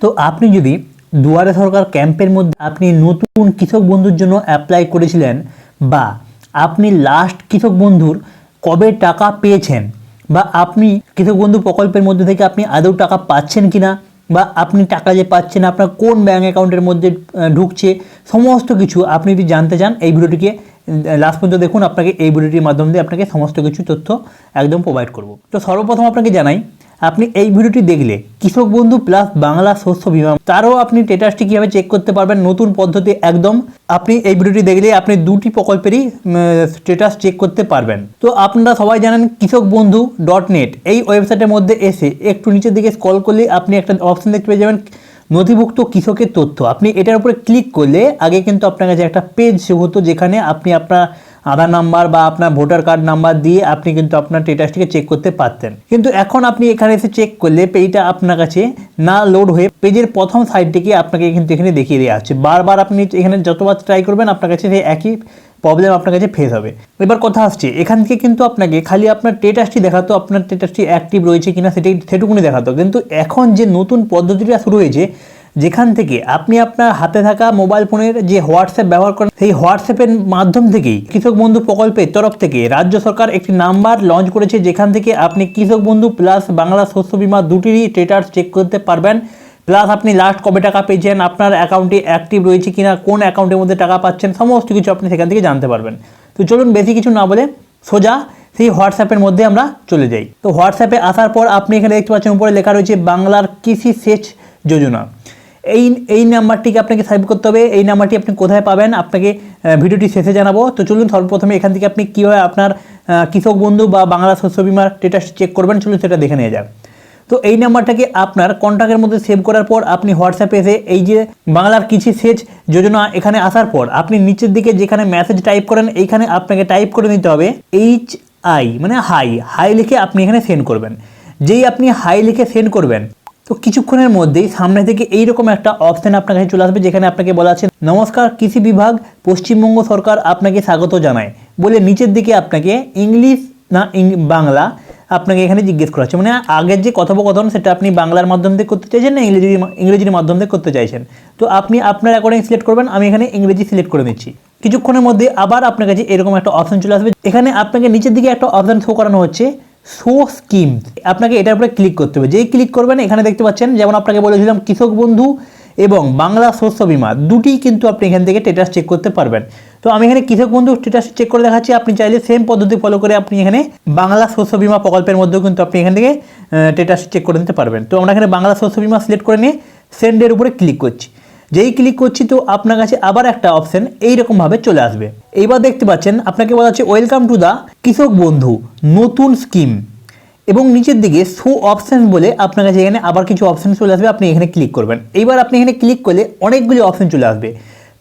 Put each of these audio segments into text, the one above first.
তো আপনি যদি দুয়ারে সরকার ক্যাম্পের মধ্যে আপনি নতুন কৃষক বন্ধুর জন্য অ্যাপ্লাই করেছিলেন বা আপনি লাস্ট কৃষক বন্ধুর কবে টাকা পেয়েছেন বা আপনি কৃষক বন্ধু প্রকল্পের মধ্যে থেকে আপনি আদৌ টাকা পাচ্ছেন কি না বা আপনি টাকা যে পাচ্ছেন আপনার কোন ব্যাঙ্ক অ্যাকাউন্টের মধ্যে ঢুকছে, সমস্ত কিছু আপনি যদি জানতে চান, এই ভিডিওটিকে লাস্ট পর্যন্ত দেখুন, আপনাকে এই ভিডিওটির মাধ্যমে দিয়ে আপনাকে সমস্ত কিছু তথ্য একদম প্রোভাইড করব। তো সর্বপ্রথম আপনাকে জানাই আপনি এই ভিডিওটি দেখলে কৃষক বন্ধু প্লাস বাংলা শস্য বিমা তারও আপনি স্টেটাসটি কীভাবে চেক করতে পারবেন নতুন পদ্ধতি একদম, আপনি এই ভিডিওটি দেখলে আপনি দুটি প্রকল্পেরই স্টেটাস চেক করতে পারবেন। তো আপনারা সবাই জানেন কৃষক বন্ধু ডট নেট এই ওয়েবসাইটের মধ্যে এসে একটু নিচের দিকে স্ক্রল করলে আপনি একটা অপশন দেখতে পেয়ে যাবেন নথিভুক্ত কৃষকের তথ্য। আপনি এটার উপরে ক্লিক করলে আগে কিন্তু আপনার কাছে একটা পেজ হতো যেখানে আপনি আপনার আধার নাম্বার বা আপনার ভোটার কার্ড নাম্বার দিয়ে আপনি কিন্তু আপনার স্টেটাসটিকে চেক করতে পারতেন। কিন্তু এখন আপনি এখানে এসে চেক করলে পেজটা আপনার কাছে না লোড হয়ে পেজের প্রথম সাইডটিকে আপনাকে কিন্তু এখানে দেখিয়ে দেওয়া হচ্ছে। বারবার আপনি এখানে যতবার ট্রাই করবেন আপনার কাছে সেই একই প্রবলেম আপনার কাছে ফেস হবে। এবার কথা আসছে, এখান থেকে কিন্তু আপনাকে খালি আপনার স্টেটাসটি দেখাতো, আপনার স্টেটাসটি অ্যাক্টিভ রয়েছে কিনা সেটাই সেটুকুনি দেখাতো। কিন্তু এখন যে নতুন পদ্ধতিটা শুরু হয়েছে যেখান থেকে আপনি আপনার হাতে থাকা মোবাইল ফোনের যে হোয়াটসঅ্যাপ ব্যবহার করেন, সেই হোয়াটসঅ্যাপের মাধ্যম থেকেই কৃষক বন্ধু প্রকল্পের তরফ থেকে রাজ্য সরকার একটি নাম্বার লঞ্চ করেছে, যেখান থেকে আপনি কৃষক বন্ধু প্লাস বাংলা শস্য বীমা দুটিরই স্টেটাস চেক করতে পারবেন। প্লাস আপনি লাস্ট কবে টাকা পেয়েছেন, আপনার অ্যাকাউন্টে অ্যাক্টিভ রয়েছে কিনা, কোন অ্যাকাউন্টের মধ্যে টাকা পাচ্ছেন, সমস্ত কিছু আপনি সেখান থেকে জানতে পারবেন। তো চলুন বেশি কিছু না বলে সোজা সেই হোয়াটসঅ্যাপের মধ্যে আমরা চলে যাই। তো হোয়াটসঅ্যাপে আসার পর আপনি এখানে দেখতে পাচ্ছেন, উপরে লেখা রয়েছে বাংলার কৃষি সেচ যোজনা। এই এই নাম্বারটিকে আপনাকে সাইভ করতে হবে। এই নাম্বারটি আপনি কোথায় পাবেন, আপনাকে ভিডিওটি শেষে জানাব। তো চলুন সর্বপ্রথমে এখান থেকে আপনি কীভাবে আপনার কৃষক বন্ধু বা বাংলা শস্য বিমার স্টেটাস চেক করবেন, চলুন সেটা দেখে নিয়ে যাক। তো এই নাম্বারটাকে আপনার কন্ট্যাক্টের মধ্যে সেভ করার পর আপনি হোয়াটসঅ্যাপে এসে এই যে বাংলার কৃষি সেচ যোজনা এখানে আসার পর আপনি নিচের দিকে যেখানে মেসেজ টাইপ করেন, এইখানে আপনাকে টাইপ করে নিতে হবে এইচ আই মানে হাই হাই লিখে আপনি এখানে সেন্ড করবেন। যেই আপনি হাই লিখে সেন্ড করবেন তো কিছুক্ষণের মধ্যেই সামনে থেকে এইরকম একটা অপশন আপনার কাছে চলে আসবে, যেখানে আপনাকে বলা আছে, নমস্কার, কৃষি বিভাগ, পশ্চিমবঙ্গ সরকার আপনাকে স্বাগত জানায়। বলে নিচের দিকে আপনাকে ইংলিশ না বাংলা আপনাকে এখানে জিজ্ঞেস করা হচ্ছে। মানে আগের যে কথোপকথন, সেটা আপনি বাংলার মাধ্যম দিয়ে করতে চাইছেন না ইংরেজি ইংরেজির মাধ্যম থেকে করতে চাইছেন? তো আপনি আপনার অ্যাকর্ডিং সিলেক্ট করবেন, আমি এখানে ইংরেজি সিলেক্ট করে নিচ্ছি। কিছুক্ষণের মধ্যে আবার আপনার কাছে এরকম একটা অপশন চলে আসবে এখানে আপনাকে নিচের দিকে একটা অপশন শো করানো হচ্ছে শো স্কিম। আপনাকে এটার উপরে ক্লিক করতে হবে। যেই ক্লিক করবেন, এখানে দেখতে পাচ্ছেন, যেমন আপনাকে বলেছিলাম, কৃষক বন্ধু এবং বাংলা শস্য বীমা। দুটি কিন্তু আপনি এখান থেকে স্টেটাস চেক করতে পারবেন। তো আমি এখানে কৃষক বন্ধু স্টেটাস চেক করে দেখাচ্ছি। আপনি চাইলে সেম পদ্ধতি ফলো করে আপনি এখানে বাংলা শস্য বীমা প্রকল্পের মধ্যেও কিন্তু আপনি এখান থেকে স্টেটাস চেক করে নিতে পারবেন। তো আমরা এখানে বাংলা শস্য বীমা সিলেক্ট করে নিয়ে সেন্ডের উপরে ক্লিক করছি। যেই ক্লিক করছি তো আপনার কাছে আবার একটা অপশন এইরকমভাবে চলে আসবে। এইবার দেখতে পাচ্ছেন, আপনাকে বলা হচ্ছে ওয়েলকাম টু দ্য কৃষক বন্ধু, নতুন স্কিম এবং নিচের দিকে শো অপশন বলে আপনার কাছে এখানে আবার কিছু অপশন চলে আসবে, আপনি এখানে ক্লিক করবেন। এইবার আপনি এখানে ক্লিক করলে অনেকগুলি অপশন চলে আসবে।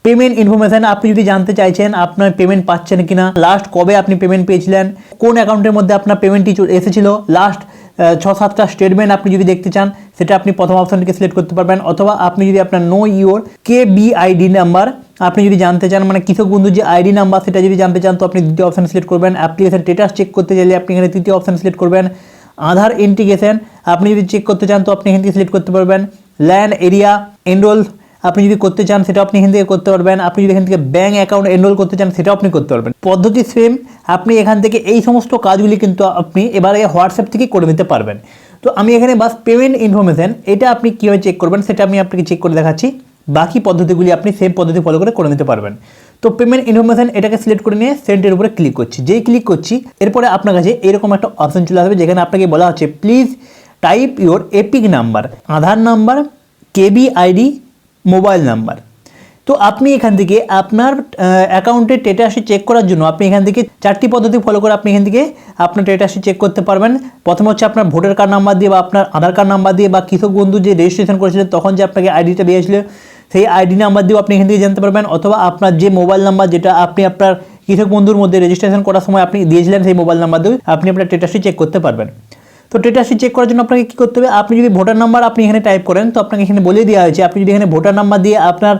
পেমেন্ট ইনফরমেশান আপনি যদি জানতে চাইছেন আপনার পেমেন্ট পাচ্ছেন কিনা লাস্ট কবে আপনি পেমেন্ট পেয়েছিলেন, কোন অ্যাকাউন্টের মধ্যে আপনার পেমেন্টটি এসেছিল লাস্ট ছ, সাতটা স্টেটমেন্ট আপনি যদি দেখতে চান, সেটা আপনি প্রথম অপশনটিকে সিলেক্ট করতে পারবেন। অথবা আপনি যদি আপনার know your K BID number আপনি যদি জানতে চান মানে কৃষক বন্ধুর যে আইডি নাম্বার সেটা যদি জানতে চান, তো আপনি দ্বিতীয় অপশন সিলেক্ট করবেন। অ্যাপ্লিকেশন স্টেটাস চেক করতে চাইলে আপনি এখানে তৃতীয় অপশন সিলেক্ট করবেন। আধার ইন্টিগ্রেশন আপনি যদি চেক করতে চান, তো আপনি এখান থেকে সিলেক্ট করতে পারবেন। ল্যান্ড এরিয়া এনরোল আপনি যদি করতে চান সেটা আপনি এখান থেকে করতে পারবেন। আপনি যদি এখান থেকে ব্যাঙ্ক অ্যাকাউন্ট এনরোল করতে চান, সেটাও আপনি করতে পারবেন। পদ্ধতি সেম আপনি এখান থেকে এই সমস্ত কাজগুলি কিন্তু আপনি এবারে হোয়াটসঅ্যাপ থেকে করে নিতে পারবেন। তো আমি এখানে বাস পেমেন্ট ইনফরমেশন এটা আপনি কীভাবে চেক করবেন, সেটা আমি আপনাকে চেক করে দেখাচ্ছি। বাকি পদ্ধতিগুলি আপনি সেম পদ্ধতি ফলো করে করে নিতে পারবেন। তো পেমেন্ট ইনফরমেশন এটাকে সিলেক্ট করে নিয়ে সেন্টের উপরে ক্লিক করছি। যেই ক্লিক করছি, এরপরে আপনার কাছে এরকম একটা অপশন চলে আসবে, যেখানে আপনাকে বলা হচ্ছে please type your EPIC number Aadhaar number KB ID mobile number. তো আপনি এখান থেকে আপনার অ্যাকাউন্টের স্টেটাসটি চেক করার জন্য আপনি এখান থেকে চারটি পদ্ধতি ফলো করে আপনি এখান থেকে আপনার স্টেটাসটি চেক করতে পারবেন। প্রথম হচ্ছে আপনার ভোটার কার্ড নাম্বার দিয়ে বা আপনার আধার কার্ড নাম্বার দিয়ে বা কৃষক বন্ধু যে রেজিস্ট্রেশন করেছিলেন তখন যে আপনাকে আইডিটা দিয়েছিল, সেই আইডি নাম্বার দিয়েও আপনি এখান থেকে জানতে পারবেন। অথবা আপনার যে মোবাইল নাম্বার যেটা আপনি আপনার কৃষক বন্ধুর মধ্যে রেজিস্ট্রেশন করার সময় আপনি দিয়েছিলেন, সেই মোবাইল নাম্বার দিয়ে আপনি আপনার স্টেটাসটি চেক করতে পারবেন। তো স্টেটাসটি চেক করার জন্য আপনাকে কী করতে হবে? আপনি যদি ভোটার নাম্বার আপনি এখানে টাইপ করেন, তো আপনাকে এখানে বলে দেওয়া হয়েছে, আপনি যদি এখানে ভোটার নাম্বার দিয়ে আপনার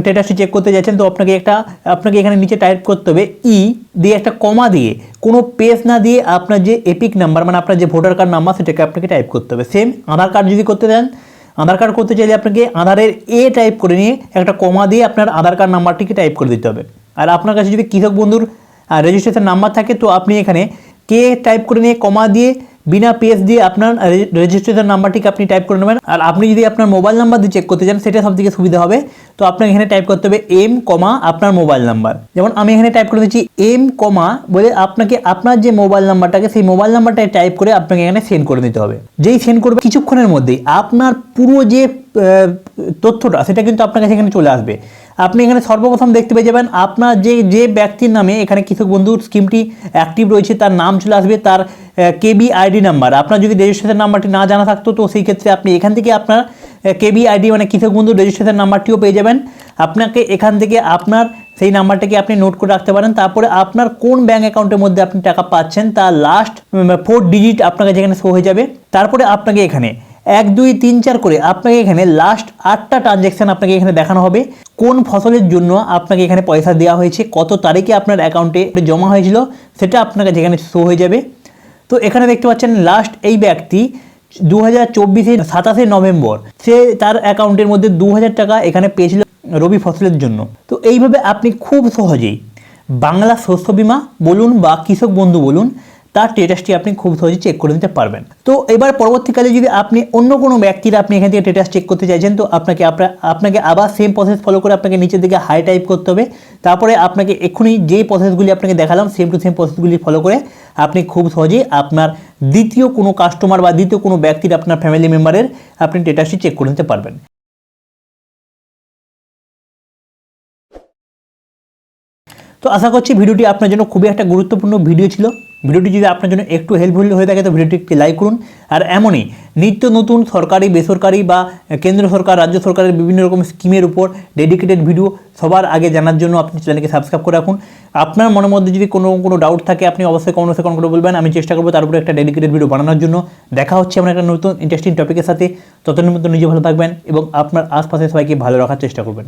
স্টেটাসটি চেক করতে যাচ্ছেন, তো আপনাকে একটা, আপনাকে এখানে নিচে টাইপ করতে হবে ই দিয়ে একটা কমা দিয়ে, কোনো পেজ না দিয়ে আপনার যে এপিক নাম্বার মানে আপনার যে ভোটার কার্ড নাম্বার সেটাকে আপনাকে টাইপ করতে হবে। সেম আধার কার্ড যদি করতে দেন আধার কার্ড করতে চাইলে আপনাকে আধারের এ টাইপ করে নিয়ে একটা কমা দিয়ে আপনার আধার কার্ড নাম্বারটিকে টাইপ করে দিতে হবে। আর আপনার কাছে যদি কৃষক বন্ধুর রেজিস্ট্রেশন নাম্বার থাকে, তো আপনি এখানে কে টাইপ করে নিয়ে কমা দিয়ে বিনা পেজ দিয়ে আপনার রেজিস্ট্রেশন নাম্বারটিকে আপনি টাইপ করে নেবেন। আর আপনি যদি আপনার মোবাইল নাম্বার দিয়ে চেক করতে চান, সেটা সবথেকে সুবিধা হবে। তো আপনাকে এখানে টাইপ করতে হবে এম কমা আপনার মোবাইল নাম্বার যেমন আমি এখানে টাইপ করে দিচ্ছি এম কমা বলে আপনাকে, আপনার যে মোবাইল নাম্বারটাকে সেই মোবাইল নাম্বারটা টাইপ করে আপনাকে এখানে সেন্ড করে দিতে হবে। যেই সেন্ড করবে কিছুক্ষণের মধ্যেই, আপনার পুরো যে তথ্যটা, সেটা কিন্তু আপনার কাছে এখানে চলে আসবে। আপনি এখানে সর্বপ্রথম দেখতে পেয়ে যাবেন আপনার যে যে ব্যক্তির নামে এখানে কৃষক বন্ধু স্কিমটি অ্যাক্টিভ রয়েছে, তার নাম চলে আসবে, তার কেবি আইডি নাম্বার আপনার যদি রেজিস্ট্রেশন নাম্বারটি না জানা থাকতো, তো সেই ক্ষেত্রে আপনি এখান থেকে আপনার কেবি আইডি মানে কৃষক বন্ধুর রেজিস্ট্রেশন নাম্বারটিও পেয়ে যাবেন। আপনাকে এখান থেকে আপনার, সেই নাম্বারটাকে আপনি নোট করে রাখতে পারেন। তারপরে আপনার কোন ব্যাঙ্ক অ্যাকাউন্টের মধ্যে আপনি টাকা পাচ্ছেন, তার লাস্ট ফোর ডিজিট আপনাকে যেখানে শো হয়ে যাবে। তারপরে আপনাকে এখানে এক, দুই, তিন, চার করে আপনাকে এখানে লাস্ট আটটা ট্রানজ্যাকশন আপনাকে এখানে দেখানো হবে। কোন ফসলের জন্য আপনাকে এখানে পয়সা দেওয়া হয়েছে, কত তারিখে আপনার অ্যাকাউন্টে জমা হয়েছিল, সেটা আপনাকে যেখানে শো হয়ে যাবে। তো এখানে দেখতে পাচ্ছেন লাস্ট এই ব্যক্তি দু হাজার চব্বিশের সাতাশে নভেম্বর, সে তার অ্যাকাউন্টের মধ্যে দু হাজার টাকা এখানে পেয়েছিল রবি ফসলের জন্য। তো এইভাবে আপনি খুব সহজেই বাংলা শস্য বীমা বলুন বা কৃষক বন্ধু বলুন তার স্টেটাসটি আপনি খুব সহজে চেক করে নিতে পারবেন। তো এবার পরবর্তীকালে যদি আপনি অন্য কোনো ব্যক্তির আপনি এখান থেকে স্টেটাস চেক করতে চাইছেন, তো আপনাকে আপনা- আপনাকে আবার সেম প্রসেস ফলো করে আপনাকে নিচের দিকে হাই টাইপ করতে হবে। তারপরে আপনাকে এক্ষুনি যে প্রসেসগুলি আপনাকে দেখালাম সেম টু সেম প্রসেসগুলি ফলো করে আপনি খুব সহজেই আপনার দ্বিতীয় কোনো কাস্টমার বা দ্বিতীয় কোনো ব্যক্তির আপনার ফ্যামিলি মেম্বারের আপনি স্টেটাসটি চেক করে নিতে পারবেন। তো আশা করছি ভিডিওটি আপনার জন্য খুবই একটা গুরুত্বপূর্ণ ভিডিও ছিল। ভিডিওটি যদি আপনার জন্য একটু হেল্পফুল হয়ে থাকে, তো ভিডিওটি একটি লাইক করুন। আর এমনই নিত্য নতুন সরকারি, বেসরকারি বা কেন্দ্র সরকার, রাজ্য সরকারের বিভিন্ন রকম স্কিমের উপর ডেডিকেটেড ভিডিও সবার আগে জানার জন্য আপনি চ্যানেলকে সাবস্ক্রাইব করে রাখুন। আপনার মনের মধ্যে যদি কোনো কোনো ডাউট থাকে, আপনি অবশ্যই কমেন্ট সেকন্ড করে বলবেন। আমি চেষ্টা করব তার উপরে একটা ডেডিকেটেড ভিডিও বানানোর জন্য। দেখা হচ্ছে আমরা একটা নতুন ইন্টারেস্টিং টপিকের সাথে। ততদিনের মধ্যে নিজে ভালো থাকবেন এবং আপনার আশপাশের সবাইকে ভালো রাখার চেষ্টা করবেন।